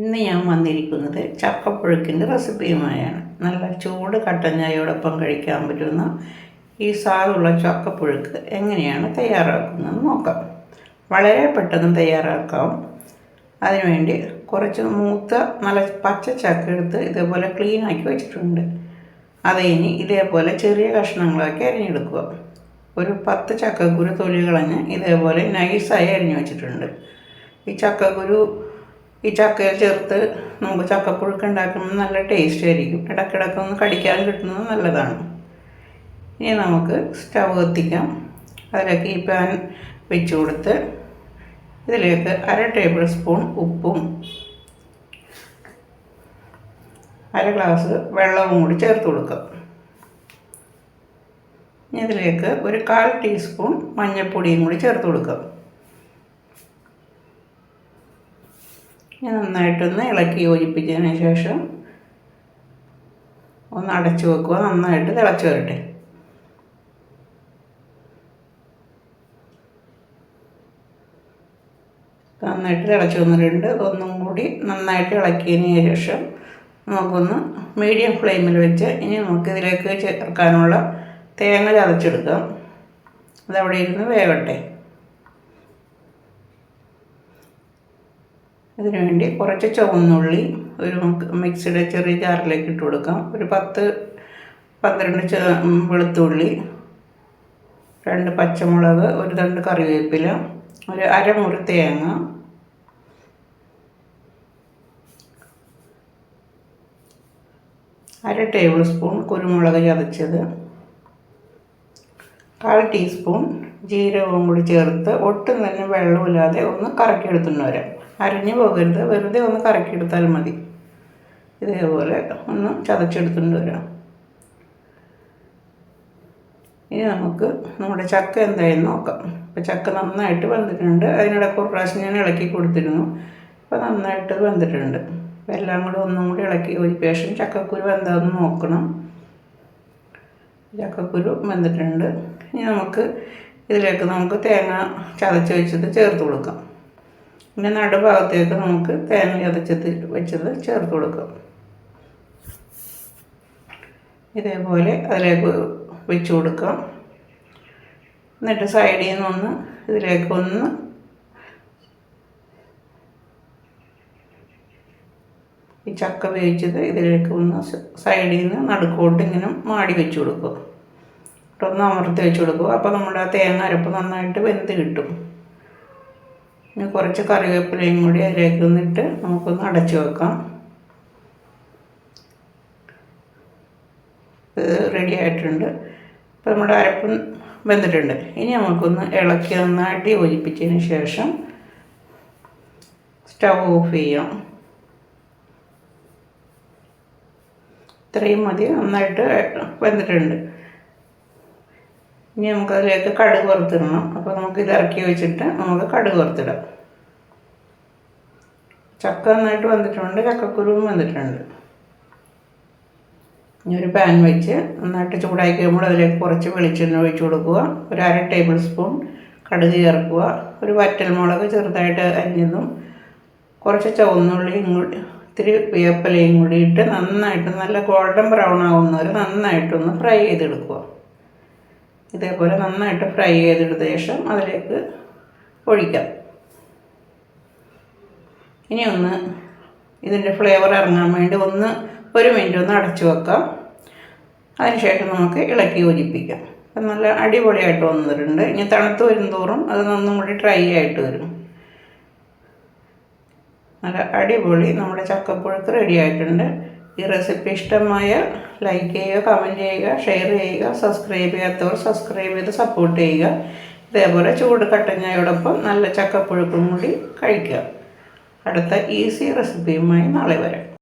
ഇന്ന് ഞാൻ വന്നിരിക്കുന്നത് ചക്കപ്പുഴുക്കിന്റെ റെസിപ്പിയുമായാണ്. നല്ല ചൂട് കട്ടൻ ചായയോടൊപ്പം കഴിക്കാൻ പറ്റുന്ന ഈ സാധുള്ള ചക്കപ്പുഴുക്ക് എങ്ങനെയാണ് തയ്യാറാക്കുന്നത് നോക്കാം. വളരെ പെട്ടെന്ന് തയ്യാറാക്കാം. അതിനുവേണ്ടി കുറച്ച് മൂത്ത നല്ല പച്ച ചക്ക എടുത്ത് ഇതേപോലെ ക്ലീൻ ആക്കി വെച്ചിട്ടുണ്ട്. അത് ഇനി ഇതേപോലെ ചെറിയ കഷ്ണങ്ങളാക്കി അരിഞ്ഞെടുക്കുക. ഒരു പത്ത് ചക്കക്കുരു തൊലി കളഞ്ഞ് ഇതേപോലെ നൈസായി അരിഞ്ഞു വെച്ചിട്ടുണ്ട്. ഈ ചക്കക്കുരു ഈ ചക്കയിൽ ചേർത്ത് നമുക്ക് ചക്കപ്പുഴുക്ക് ഉണ്ടാക്കുമ്പോൾ നല്ല ടേസ്റ്റ് ആയിരിക്കും. ഇടയ്ക്കിടയ്ക്ക് ഒന്ന് കടിക്കാൻ കിട്ടുന്നത് നല്ലതാണ്. ഇനി നമുക്ക് സ്റ്റൗ കത്തിക്കാം. അതിലേക്ക് ഈ പാൻ വെച്ച് കൊടുത്ത് ഇതിലേക്ക് അര ടേബിൾ സ്പൂൺ ഉപ്പും അര ഗ്ലാസ് വെള്ളവും കൂടി ചേർത്ത് കൊടുക്കാം. ഇനി ഇതിലേക്ക് ഒരു കാൽ ടീസ്പൂൺ മഞ്ഞൾപ്പൊടിയും കൂടി ചേർത്ത് കൊടുക്കാം. ഇനി നന്നായിട്ടൊന്ന് ഇളക്കി യോജിപ്പിച്ചതിന് ശേഷം ഒന്ന് അടച്ചു വെക്കുക. നന്നായിട്ട് തിളച്ചു വരട്ടെ. നന്നായിട്ട് തിളച്ച് വന്നിട്ടുണ്ട്. ഒന്നും കൂടി നന്നായിട്ട് ഇളക്കിയതിന് ശേഷം നമുക്കൊന്ന് മീഡിയം ഫ്ലെയിമിൽ വെച്ച് ഇനി നമുക്ക് ഇതിലേക്ക് ചേർക്കാനുള്ള തേങ്ങ ചതച്ചെടുക്കാം. അതവിടെ ഇരുന്ന് വേകട്ടെ അതിനു വേണ്ടി കുറച്ച് ചുവന്നുള്ളി ഒരു മിക്സിയുടെ ചെറിയ ജാറിലേക്ക് ഇട്ട് കൊടുക്കാം. ഒരു പത്ത് പന്ത്രണ്ട് വെളുത്തുള്ളി രണ്ട് പച്ചമുളക് ഒരു രണ്ട് കറിവേപ്പില ഒരു അരമുറി തേങ്ങ അര ടേബിൾ സ്പൂൺ കുരുമുളക് ചതച്ചത് കാൽ ടീസ്പൂൺ ജീരകവും കൂടി ചേർത്ത് ഒട്ടും തന്നെ വെള്ളമില്ലാതെ ഒന്ന് കറക്കിയെടുത്തുകൊണ്ട് വരാം. അരിഞ്ഞു പോകരുത്. വെറുതെ ഒന്ന് കറക്കിയെടുത്താൽ മതി. ഇതേപോലെ ഒന്ന് ചതച്ചെടുത്തുകൊണ്ട് വരാം ഇനി നമുക്ക് നമ്മുടെ ചക്ക എന്തായെന്ന് നോക്കാം. ഇപ്പോൾ ചക്ക നന്നായിട്ട് വന്നിട്ടുണ്ട് അതിനിടയ്ക്ക് ഒരു പ്രാവശ്യം ഞാൻ ഇളക്കി കൊടുത്തിരുന്നു. അപ്പോൾ നന്നായിട്ട് വന്നിട്ടുണ്ട് അപ്പോൾ എല്ലാം കൂടി ഒന്നും കൂടി ഇളക്കി ഒരു പേഷ്യൻ ചക്കക്കുരു എന്താണെന്ന് നോക്കണം. ചക്കക്കുരു വെന്തിട്ടുണ്ട്. ഇനി നമുക്ക് ഇതിലേക്ക് നമുക്ക് തേങ്ങ ചതച്ച് വെച്ചത് ചേർത്ത് കൊടുക്കാം. പിന്നെ നടുഭാഗത്തേക്ക് നമുക്ക് തേങ്ങ ചതച്ചത് വെച്ചത് ചേർത്ത് കൊടുക്കാം. ഇതേപോലെ അതിലേക്ക് വെച്ച് കൊടുക്കാം. എന്നിട്ട് സൈഡിൽ നിന്നൊന്ന് ഇതിലേക്ക് ഒന്ന് ഈ ചക്ക വേവിച്ചത് ഇതിലേക്ക് ഒന്ന് സൈഡിൽ നിന്ന് നടുക്കോട്ട് ഇങ്ങനെ മാടി വെച്ച് കൊടുക്കുക. ഒന്ന് അമർത്തി വെച്ച് കൊടുക്കുക. അപ്പോൾ നമ്മുടെ തേങ്ങ അരപ്പ് നന്നായിട്ട് വെന്ത് കിട്ടും. ഇനി കുറച്ച് കറിവേപ്പിലയും കൂടി അതിലേക്ക് നിന്നിട്ട് നമുക്കൊന്ന് അടച്ചു വെക്കാം. ഇത് റെഡി ആയിട്ടുണ്ട്. ഇപ്പം നമ്മുടെ അരപ്പ് വെന്തിട്ടുണ്ട്. ഇനി നമുക്കൊന്ന് ഇളക്കി നന്നായിട്ട് യോജിപ്പിച്ചതിന് ശേഷം സ്റ്റവ് ഓഫ് ചെയ്യാം. ഇത്രയും മതി നന്നായിട്ട് വെന്തിട്ടുണ്ട്. ഇനി നമുക്കതിലേക്ക് കടുക് വറുത്തിടണം. അപ്പോൾ നമുക്ക് ഇത് ഇറക്കി വെച്ചിട്ട് നമുക്ക് കടുക് വറുത്തിടാം. ചക്ക നന്നായിട്ട് വന്നിട്ടുണ്ട്. ചക്കക്കുരുവും വന്നിട്ടുണ്ട്. ഇനി ഒരു പാൻ വെച്ച് നന്നായിട്ട് ചൂടാക്കി കഴിയുമ്പോൾ അതിലേക്ക് കുറച്ച് വെളിച്ചെണ്ണ ഒഴിച്ച് കൊടുക്കുക. ഒരു അര ടേബിൾ സ്പൂൺ കടുക് ചേർക്കുക. ഒരു വറ്റൽമുളക് ചെറുതായിട്ട് അരിഞ്ഞതും കുറച്ച് ചുവന്നുള്ളിയും കൂടി ഇത്തിരി വേപ്പലയും കൂടി ഇട്ട് നന്നായിട്ട് നല്ല ഗോൾഡൻ ബ്രൗൺ ആവുന്നവരെ നന്നായിട്ടൊന്ന് ഫ്രൈ ചെയ്തെടുക്കുക. ഇതേപോലെ നന്നായിട്ട് ഫ്രൈ ചെയ്തെടുത്ത ശേഷം അതിലേക്ക് ഒഴിക്കാം. ഇനി ഒന്ന് ഇതിന്റെ ഫ്ലേവർ ഇറങ്ങാൻ വേണ്ടി ഒന്ന് ഒരു മിനിറ്റ് ഒന്ന് അടച്ചു വെക്കാം. അതിനുശേഷം നമുക്ക് ഇളക്കി യോജിപ്പിക്കാം. അപ്പം നല്ല അടിപൊളിയായിട്ട് വന്നിട്ടുണ്ട്. ഇനി തണുത്ത് വരും തോറും അത് ഒന്നും കൂടി ഡ്രൈ ആയിട്ട് വരും. നല്ല അടിപൊളി നമ്മുടെ ചക്കപ്പുഴുക്ക് റെഡി ആയിട്ടുണ്ട്. ഈ റെസിപ്പി ഇഷ്ടമായ ലൈക്ക് ചെയ്യുക കമന്റ് ചെയ്യുക ഷെയർ ചെയ്യുക സബ്സ്ക്രൈബ് ചെയ്യാത്തവർ സബ്സ്ക്രൈബ് ചെയ്ത് സപ്പോർട്ട് ചെയ്യുക. ഇതേപോലെ ചൂട് കട്ടഞ്ഞയോടൊപ്പം നല്ല ചക്കപ്പുഴുക്കും കൂടി കഴിക്കുക. അടുത്ത ഈസി റെസിപ്പിയുമായി നാളെ വരാം.